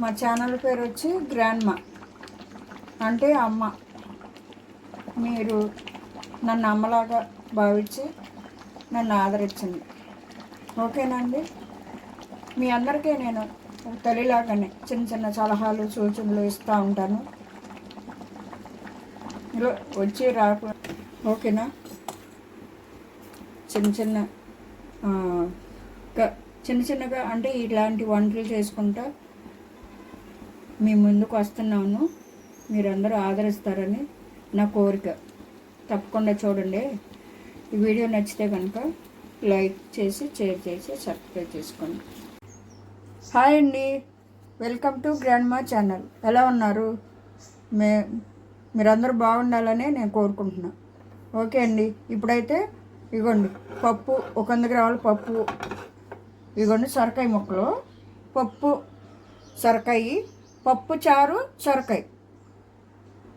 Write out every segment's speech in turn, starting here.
మా ఛానల్ పేరు వచ్చి గ్రాండ్మా. అంటే అమ్మ. మీరు నన్ను అమ్మలాగా భావించి నన్ను ఆదరించింది ఓకేనండి? మీ అందరికీ నేను తల్లిలాగానే చిన్న చిన్న సలహాలు సూచనలు ఇస్తూ ఉంటాను. వచ్చి రాకు. ఓకేనా? చిన్న చిన్న చిన్న చిన్నగా అంటే ఇలాంటి వంటలు చేసుకుంటా మీ ముందుకు వస్తున్నాను. మీరందరూ ఆదరిస్తారని నా కోరిక. తప్పకుండా చూడండి. ఈ వీడియో నచ్చితే కనుక లైక్ చేసి షేర్ చేసి సబ్స్క్రైబ్ చేసుకోండి. హాయ్ అండి. వెల్కమ్ టు గ్రాండ్ మా ఛానల్. ఎలా ఉన్నారు? మే మీరందరూ బాగుండాలని నేను కోరుకుంటున్నా. ఓకే అండి. ఇప్పుడైతే ఇగోండి. పప్పు ఒక వంద గ్రాముల పప్పు. ఇగోండి సొరకాయ ముక్కలు. పప్పు సొరకాయ పప్పు చారు సొరకాయ.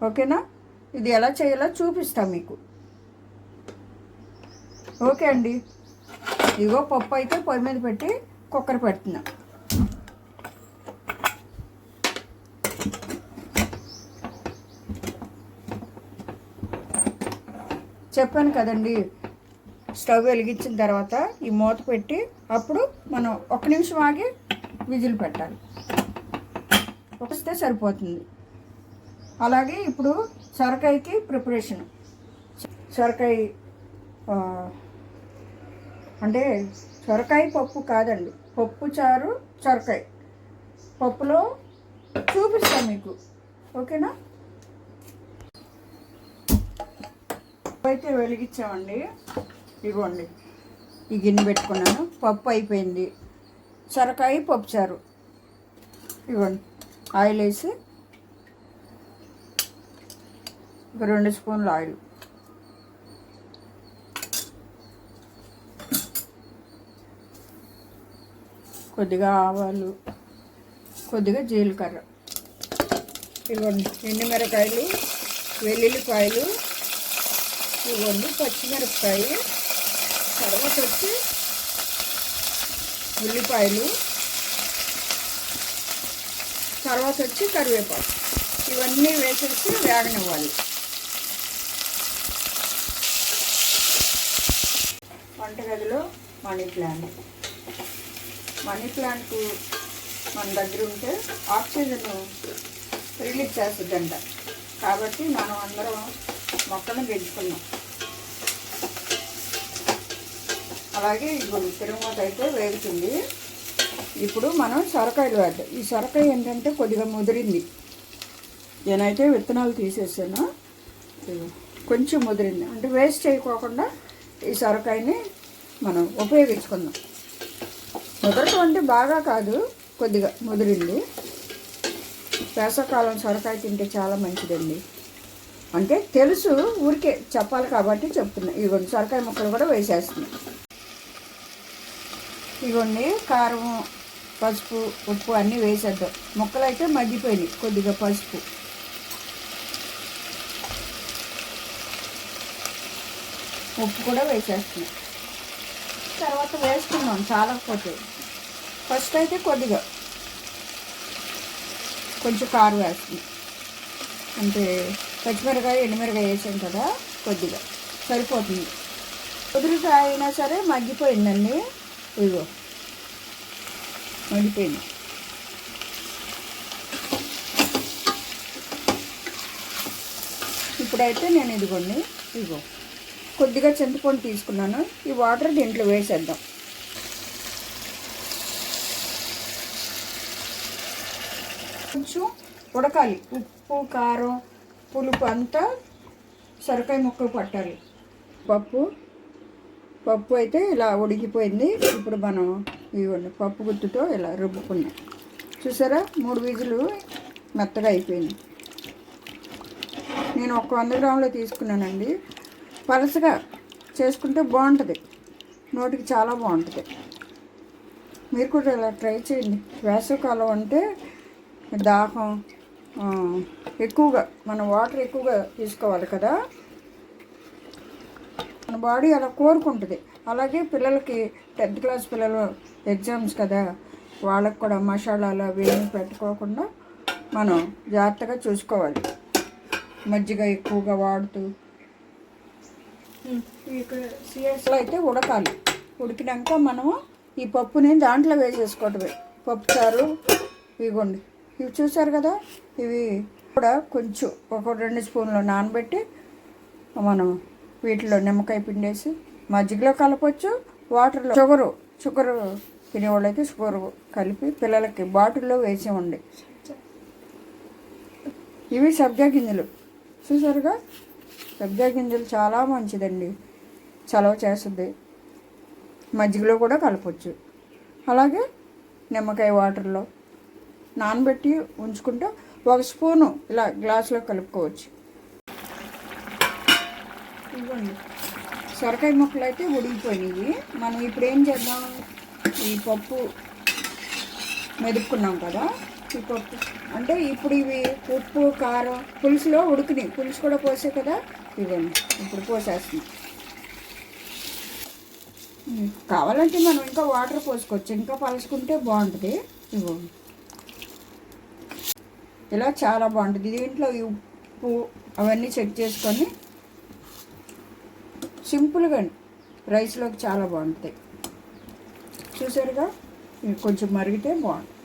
ఓకేనా? ఇది ఎలా చేయాలో చూపిస్తా మీకు. ఓకే అండి. ఇగో పప్పు అయితే పొయ్యి మీద పెట్టి కుక్కర్ పెడుతున్నా. చెప్పాను కదండి స్టవ్ వెలిగించిన తర్వాత ఈ మూత పెట్టి అప్పుడు మనం ఒక నిమిషం ఆగి విజిల్ పెట్టాలి. వస్తే సరిపోతుంది. అలాగే ఇప్పుడు సొరకాయకి ప్రిపరేషన్. సొరకాయ అంటే సొరకాయ పప్పు కాదండి. పప్పు చారు సొరకాయ. పప్పులో చూపిస్తాను మీకు. ఓకేనా? అయితే వెలిగించామండి. ఇవ్వండి ఈ గిన్నె పెట్టుకున్నాను. పప్పు అయిపోయింది. సొరకాయ పప్పు చారు. ఇవ్వండి ఆయిల్ వేసి ఒక రెండు స్పూన్లు ఆయిల్. కొద్దిగా ఆవాలు కొద్దిగా జీలకర్ర. ఇవ్వండి. ఎండుమిరకాయలు వెల్లుల్లిపాయలు ఇవ్వండి. పచ్చిమిరపకాయ తర్వాత వచ్చి ఉల్లిపాయలు తర్వాత వచ్చి కరివేపాకు. ఇవన్నీ వేసేసి వేగనివ్వాలి. వంటగదిలో మనీ ప్లాంట్. మనీ ప్లాంట్ మన దగ్గర ఉంటే ఆక్సిజన్ రిలీజ్ చేస్తుందంట. కాబట్టి మనం అందరం మొక్కలను పెంచుకున్నాం అలాగే ఇప్పుడు తిరుమత అయితే వేగుతుంది. ఇప్పుడు మనం సొరకాయలు వేద్దాం ఈ సొరకాయ ఏంటంటే కొద్దిగా ముదిరింది. నేనైతే విత్తనాలు తీసేసాను. కొంచెం ముదిరింది. అంటే వేస్ట్ చేయకోకుండా ఈ సొరకాయని మనం ఉపయోగించుకుందాం. ముదరటం అంటే బాగా కాదు కొద్దిగా ముదిరింది. వేసవకాలం సొరకాయ తింటే చాలా మంచిదండి. అంటే తెలుసు ఊరికే చెప్పాలి కాబట్టి చెప్తున్నా. ఇదిగోండి సొరకాయ ముక్కలు కూడా వేసేస్తున్నాయి ఇగోండి కారం పసుపు ఉప్పు అన్నీ వేసేద్దాం. ముక్కలు అయితే మగ్గిపోయినాయి కొద్దిగా పసుపు. ఉప్పు కూడా వేసేస్తున్నాం. తర్వాత వేసుకున్నాం చాలకపోతే. ఫస్ట్ అయితే కొద్దిగా. కొంచెం కారు వేస్తున్నాం. అంటే పచ్చిమిరకాయ ఎండుమిరకాయ వేసాం కదా కొద్దిగా. సరిపోతుంది. కుదురుకాయ అయినా సరే మగ్గిపోయిందండి. ఇదిగో. మండిపోయింది ఇప్పుడైతే నేను ఇదిగోండి ఇదిగో. కొద్దిగా చింతపండు తీసుకున్నాను. ఈ వాటర్ దీంట్లో వేసేద్దాం. కొంచెం ఉడకాలి. ఉప్పు కారం పులుపు అంతా సొరకాయ ముక్కలు పట్టాలి. పప్పు పప్పు అయితే ఇలా ఉడికిపోయింది. ఇప్పుడు మనం ఇవ్వండి పప్పు గుత్తుతో ఇలా రుబ్బుకున్నాం చూసారా? మూడు విజులు మెత్తగా అయిపోయింది నేను ఒక వంద గ్రాములు తీసుకున్నానండి. పలసగా చేసుకుంటే బాగుంటుంది. నోటికి చాలా బాగుంటుంది. మీరు కూడా ఇలా ట్రై చేయండి. వేసవికాలం అంటే దాహం ఎక్కువగా మనం వాటర్ ఎక్కువగా తీసుకోవాలి కదా. మన బాడీ అలా కోరుకుంటుంది. అలాగే పిల్లలకి టెన్త్ క్లాస్ పిల్లలు ఎగ్జామ్స్ కదా వాళ్ళకు కూడా మసాలాలు అవి ఏమి పెట్టుకోకుండా మనం జాగ్రత్తగా చూసుకోవాలి. మజ్జిగ ఎక్కువగా వాడుతూ. సిఎస్లో అయితే ఉడకాలి. ఉడికినాక మనము ఈ పప్పుని దాంట్లో వేసేసుకోవటమే. పప్పు చారు ఇవ్వండి ఇవి చూసారు కదా ఇవి కూడా కొంచెం ఒక రెండు స్పూన్లు నానబెట్టి మనం వీటిలో నిమ్మకాయ పిండేసి మజ్జిగలో కలపచ్చు వాటర్లో షుగరు షుగర్ తినేవాళ్ళకి షుగర్ కలిపి పిల్లలకి బాటిల్లో వేసి ఉండి ఇవి సబ్జా గింజలు. చూసారుగా? సబ్జా గింజలు చాలా మంచిదండి. చలవ చేస్తుంది. మజ్జిగలో కూడా కలపచ్చు. అలాగే నిమ్మకాయ వాటర్లో నానబెట్టి ఉంచుకుంటే ఒక స్పూను ఇలా గ్లాసులో కలుపుకోవచ్చు. ఇవ్వండి సొరకాయ ముక్కలు అయితే ఉడికిపోయినాయి. మనం ఇప్పుడు ఏం చేద్దాం? ఈ పప్పు మెదుపుకున్నాం కదా ఈ పప్పు. అంటే ఇప్పుడు ఇవి ఉప్పు కారం పులుసులో ఉడికినాయి. పులుసు కూడా పోసే కదా? ఇవ్వండి ఇప్పుడు పోసేస్తుంది కావాలంటే మనం ఇంకా వాటర్ పోసుకోవచ్చు. ఇంకా పలుచుకుంటే బాగుంటుంది. ఇవ్వండి ఇలా చాలా బాగుంటుంది. దీంట్లో ఈ ఉప్పు అవన్నీ చెక్ చేసుకొని సింపుల్గా రైస్లోకి చాలా బాగుంటాయి. చూసారుగా? కొంచెం మరిగితే బాగుంటుంది.